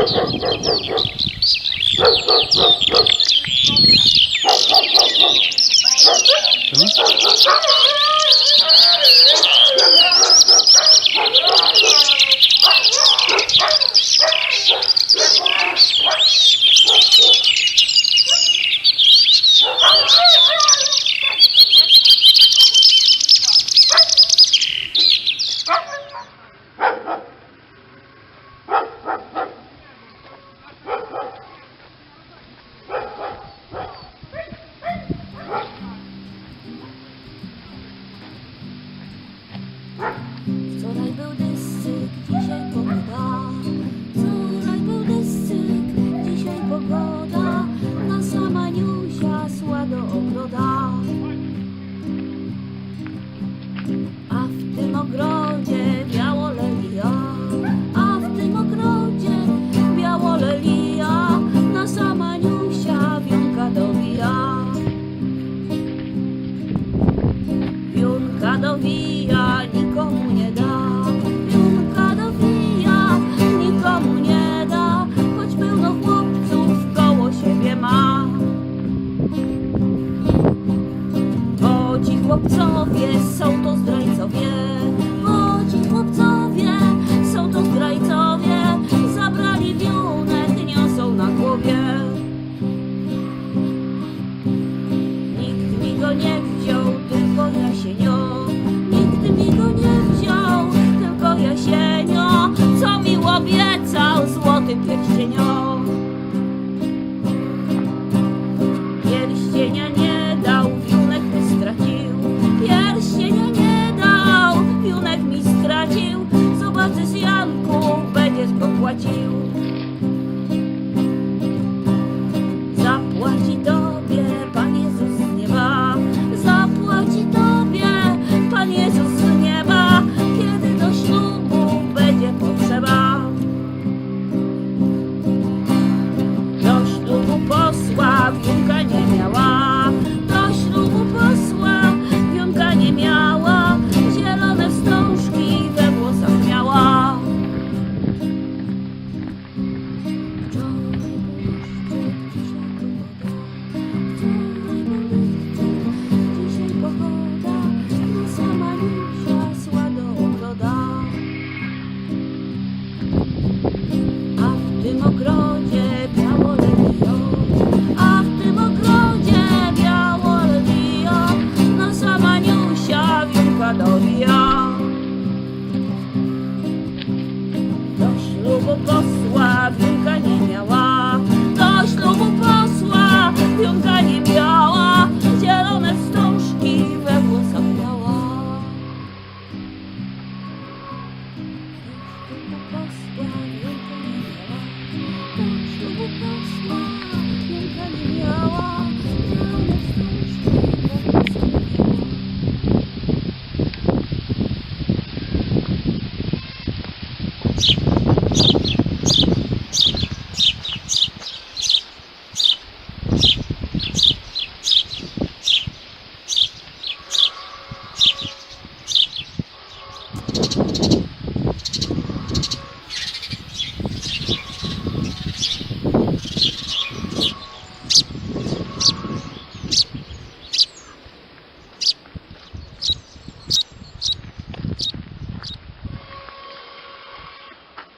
Huh? dowija, nikomu nie da. Piumka dowija, nikomu nie da, choć pełno chłopców koło siebie ma. Bo ci chłopcowie są to zdrajcowie, bo ci chłopcowie są to zdrajcowie, zabrali wiunek, niosą na głowie. Nikt mi go nie chce. the picture. W tym ogrodzie biało lewią, a w tym ogrodzie biało lewią, no sama niusia wiódła do ja. Do.